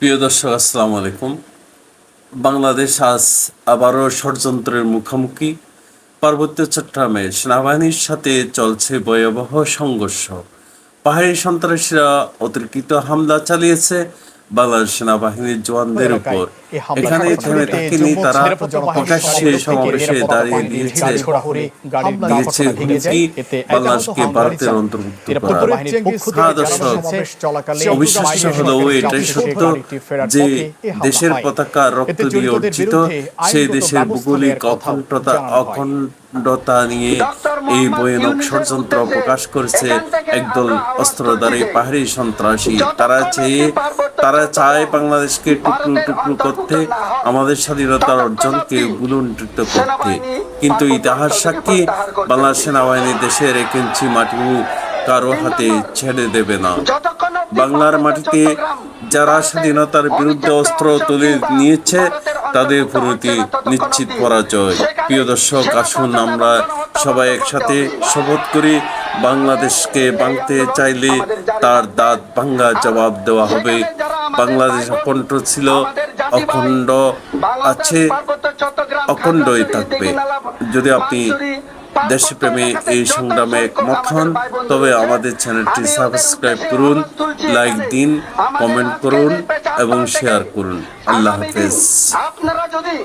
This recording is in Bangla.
প্রিয় দর্শক, আসসালামু আলাইকুম। বাংলাদেশ আজ আবারও ষড়যন্ত্রের মুখোমুখি। পার্বত্য চট্টগ্রামে সেনাবাহিনীর সাথে চলছে ভয়াবহ সংঘর্ষ। পাহাড়ি সন্ত্রাসীরা অতিরিক্ত হামলা চালিয়েছে। বাংলাদেশ সেনাবাহিনীর জওয়ানদের উপর। এখানে চালানোর থেমে থাকেনি তারা প্রকাশ্যে সমাবেশে দাঁড়িয়ে দিয়েছে দিয়েছে। হুমকি বাংলাদেশকে ভারতের অন্তর্ভুক্ত করা। হ্যাঁ, দর্শক, অবিশ্বাস্য হলেও এটাই সত্য যে দেশের পতাকা রক্ত দিয়ে অর্জিত সেই দেশের ভৌগোলিক অখণ্ডতা অখণ্ডতা নিয়ে এই ভয়ানক ষড়যন্ত্র প্রকাশ করেছে একদল অস্ত্রধারী পাহাড়ি সন্ত্রাসী। তারা চেয়ে, তারা চায় বাংলাদেশকে টুকরো টুকরো করতে, আমাদের স্বাধীনতার অর্জনকে গুলুণ্ঠিত করতে। কিন্তু ইতিহাস সাক্ষী, বাংলাদেশ সেনাবাহিনী দেশের এক ইঞ্চি মাটিও কারও হাতে ছেড়ে দেবে না। বাংলার মাটিতে যারা স্বাধীনতার বিরুদ্ধে অস্ত্র তুলে নিয়েছে তাদের প্রতি নিশ্চিত পরাজয় প্রিয় দর্শক, আসুন আমরা সবাই একসাথে শপথ করি, বাংলাদেশকে ভাঙতে চাইলে তার দাঁত ভাঙ্গা জবাব দেওয়া হবে। বাংলাদেশ অখণ্ড ছিল, অখণ্ড আছে, অখণ্ডই থাকবে। যদি আপনি দেশপ্রেমী এই সংগ্রামে একমত হন, তবে আমাদের চ্যানেলটি সাবস্ক্রাইব করুন, লাইক দিন, কমেন্ট করুন। এবং শেয়ার করুন। আল্লাহ হাফেজ। আপনারা যদি